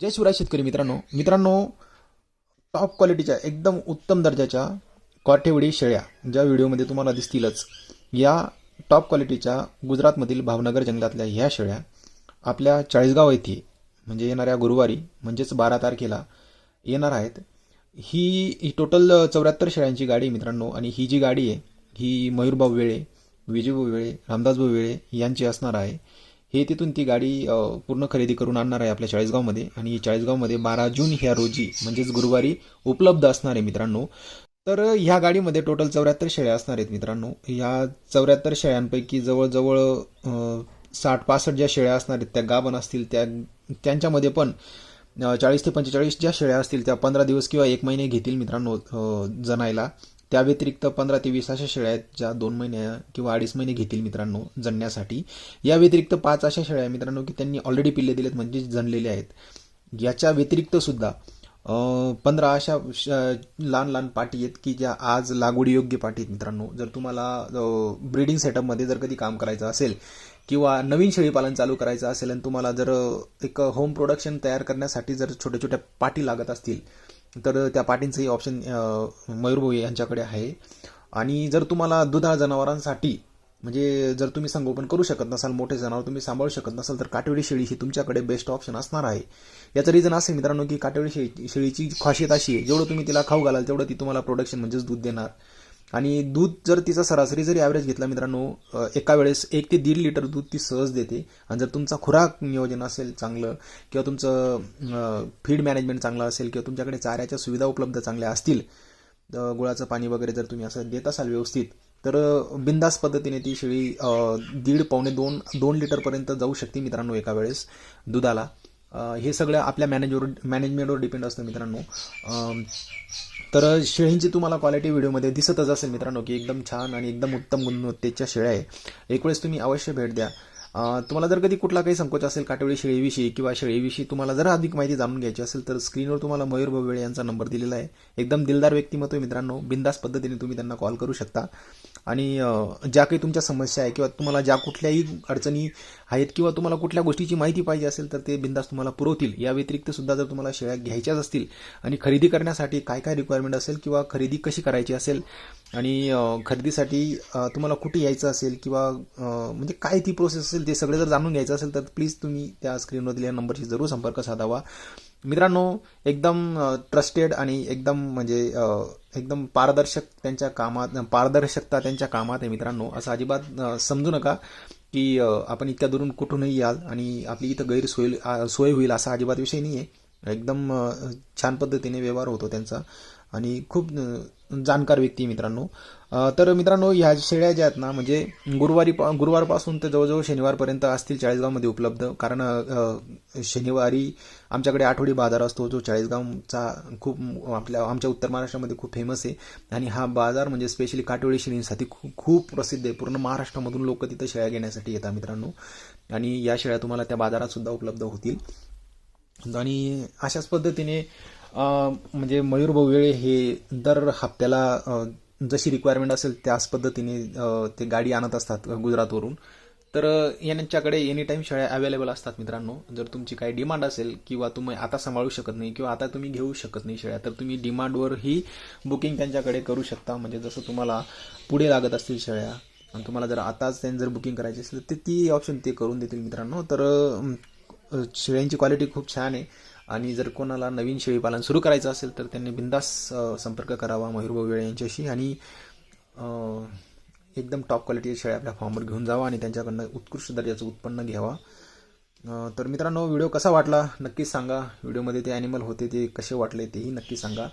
जय शिवराय शेतकरी मित्रांनो. मित्रांनो टॉप क्वालिटीच्या एकदम उत्तम दर्जाच्या कॉटेवडी शेळ्या ज्या व्हिडिओमध्ये तुम्हाला दिसतीलच या टॉप क्वालिटीच्या गुजरातमधील भावनगर जंगलातल्या ह्या शेळ्या आपल्या चाळीसगाव येथे म्हणजे येणाऱ्या गुरुवारी म्हणजेच बारा तारखेला येणार आहेत. ही ही टोटल चौऱ्याहत्तर शेळ्यांची गाडी आहे मित्रांनो आणि ही जी गाडी आहे ही मयूरभाऊ वेळे विजयभाऊ वेळे रामदासभाऊ वेळे यांची असणार आहे. हे तिथून ती गाडी पूर्ण खरेदी करून आणणार आहे आपल्या चाळीसगावमध्ये. आणि चाळीसगावमध्ये बारा जून ह्या रोजी म्हणजेच गुरुवारी उपलब्ध असणार आहे मित्रांनो. तर ह्या गाडीमध्ये टोटल चौऱ्याहत्तर शेळ्या असणार आहेत मित्रांनो. ह्या चौऱ्याहत्तर शेळ्यांपैकी जवळजवळ साठ पासष्ट ज्या शेळ्या असणार आहेत त्या गाभण असतील त्या त्यांच्यामध्ये पण चाळीस ते पंचेचाळीस ज्या शेळ्या असतील त्या पंधरा दिवस किंवा एक महिने घेतील मित्रांनो जनायला. त्या व्यतिरिक्त पंधरा ते वीस अशा शेळ्या आहेत ज्या दोन महिने किंवा अडीच महिने घेतील मित्रांनो जणण्यासाठी. या व्यतिरिक्त पाच अशा शेळ्या आहेत मित्रांनो की त्यांनी ऑलरेडी पिल्ले दिलेत म्हणजे जणलेले आहेत. याच्या व्यतिरिक्त सुद्धा पंधरा अशा श- लहान लहान पाटी आहेत की ज्या आज लागवडीयोग्य पाटी आहेत मित्रांनो. जर तुम्हाला ब्रीडिंग सेटअपमध्ये जर कधी काम करायचं असेल किंवा नवीन शेळीपालन चालू करायचं असेल आणि तुम्हाला जर एक होम प्रोडक्शन तयार करण्यासाठी जर छोट्या छोट्या पाटी लागत असतील तर त्या पाटींचंही ऑप्शन मयूरभाऊ यांच्याकडे आहे. आणि जर तुम्हाला दुधाळ जनावरांसाठी म्हणजे जर तुम्ही संगोपन करू शकत नसाल मोठे जनावर तुम्ही सांभाळू शकत नसाल तर काटेवडी शेळी ही तुमच्याकडे बेस्ट ऑप्शन असणार आहे. याचं रिझन असेल मित्रांनो की काटेवडी शेळी शेळीची खासियत अशी आहे जेवढं तुम्ही तिला खाऊ घालाल तेवढं ती तुम्हाला प्रोडक्शन म्हणजेच दूध देणार. आणि दूध जर तिचा सरासरी जरी ॲव्हरेज घेतला मित्रांनो एका वेळेस एक ते दीड लिटर दूध ती सहज देते. आणि जर तुमचा खुराक नियोजन असेल चांगलं किंवा तुमचं फीड मॅनेजमेंट चांगलं असेल किंवा तुमच्याकडे चाऱ्याच्या सुविधा उपलब्ध चांगल्या असतील गुळाचं पाणी वगैरे जर तुम्ही असं देत असाल व्यवस्थित तर बिंदास बिनधास्त पद्धतीने ती शेळी दीड पावणे दोन दोन लिटरपर्यंत जाऊ शकते मित्रांनो एका वेळेस दुधाला. हे सगळं आपल्या मॅनेजवर मॅनेजमेंटवर डिपेंड असतं मित्रांनो. तर शेळींची तुम्हाला क्वालिटी व्हिडिओमध्ये दिसतच असेल मित्रांनो की एकदम छान आणि एकदम उत्तम गुणवत्तेच्या शेळ्या आहे. एक वेळेस तुम्ही अवश्य भेट द्या. तुम्हाला जर कधी कुठला काही संकोच असेल काटेवडी शेळीविषयी किंवा शेळीविषयी तुम्हाला जर अधिक माहिती जाणून घ्यायची असेल तर स्क्रीनवर तुम्हाला मयूर वेळे यांचा नंबर दिलेला आहे. एकदम दिलदार व्यक्तिमत्व मित्रांनो. बिंदास पद्धतीने तुम्ही त्यांना कॉल करू शकता. आणि ज्या काही तुमच्या समस्या आहे किंवा तुम्हाला ज्या कुठल्याही अडचणी आहेत किंवा तुम्हाला कुठल्या गोष्टीची माहिती पाहिजे असेल तर ते बिंदास तुम्हाला पुरवतील. या व्यतिरिक्त सुद्धा जर तुम्हाला शेळ्या घ्यायच्याच असतील आणि खरेदी करण्यासाठी काय काय रिक्वायरमेंट असेल किंवा खरेदी कशी करायची असेल आणि खरेदीसाठी तुम्हाला कुठे यायचं असेल किंवा म्हणजे काय ती प्रोसेस असेल ते सगळे जर जाणून घ्यायचं असेल तर प्लीज तुम्ही त्या स्क्रीनवर दिलेल्या नंबरशी जरूर संपर्क साधावा. मित्रांनो एकदम ट्रस्टेड आणि एकदम म्हणजे एकदम पारदर्शक त्यांच्या कामात पारदर्शकता त्यांच्या कामात आहे मित्रांनो. असं अजिबात समजू नका की आपण इतक्या दुरून कुठूनही याल आणि आपली इथं गैरसोय सोय होईल असा अजिबात विषय नाही आहे एकदम छान पद्धतीने व्यवहार होतो त्यांचा. आणि खूप जाणकार व्यक्ती मित्रांनो. तर मित्रांनो ह्या शेळ्या ज्या आहेत ना म्हणजे गुरुवारी गुरुवारपासून ते जवळजवळ शनिवारपर्यंत असतील चाळीसगावमध्ये उपलब्ध. कारण शनिवारी आमच्याकडे आठवडी बाजार असतो जो चाळीसगावचा खूप आपल्या आमच्या उत्तर महाराष्ट्रामध्ये खूप फेमस आहे. आणि हा बाजार म्हणजे स्पेशली काटोळी शेळींसाठी खूप खूप प्रसिद्ध आहे. पूर्ण महाराष्ट्रामधून लोक तिथं शेळ्या घेण्यासाठी येतात मित्रांनो. आणि या शेळ्या तुम्हाला त्या बाजारात सुद्धा उपलब्ध होतील. आणि अशाच पद्धतीने म्हणजे मयूर वेळे हे दर हप्त्याला जशी रिक्वायरमेंट असेल त्याच पद्धतीने ते गाडी आणत असतात गुजरातवरून. तर यांच्याकडे एनी टाईम शाळा अवेलेबल असतात मित्रांनो. जर तुमची काही डिमांड असेल किंवा तुम्ही आता सांभाळू शकत नाही किंवा आता तुम्ही घेऊ शकत नाही शेळ्या तर तुम्ही डिमांडवरही बुकिंग त्यांच्याकडे करू शकता. म्हणजे जसं तुम्हाला पुढे लागत असतील शाळा आणि तुम्हाला जर आताच त्यांनी जर बुकिंग करायची असेल तर ती ऑप्शन ते करून देतील मित्रांनो. तर शेळ्यांची क्वालिटी खूप छान आहे. आणि जर कोणाला नवीन शेळीपालन सुरू करायचं असेल तर त्यांनी बिंदास संपर्क करावा मयूरभाऊ वेळे यांच्याशी. आणि एकदम टॉप क्वालिटीच्या शेळ्या आपल्या फॉर्मवर घेऊन जावा आणि त्यांच्याकडनं उत्कृष्ट दर्जाचं उत्पन्न घ्यावा. तर मित्रांनो व्हिडिओ कसा वाटला नक्कीच सांगा. व्हिडिओमध्ये ते ॲनिमल होते ते कसे वाटले तेही नक्की सांगा.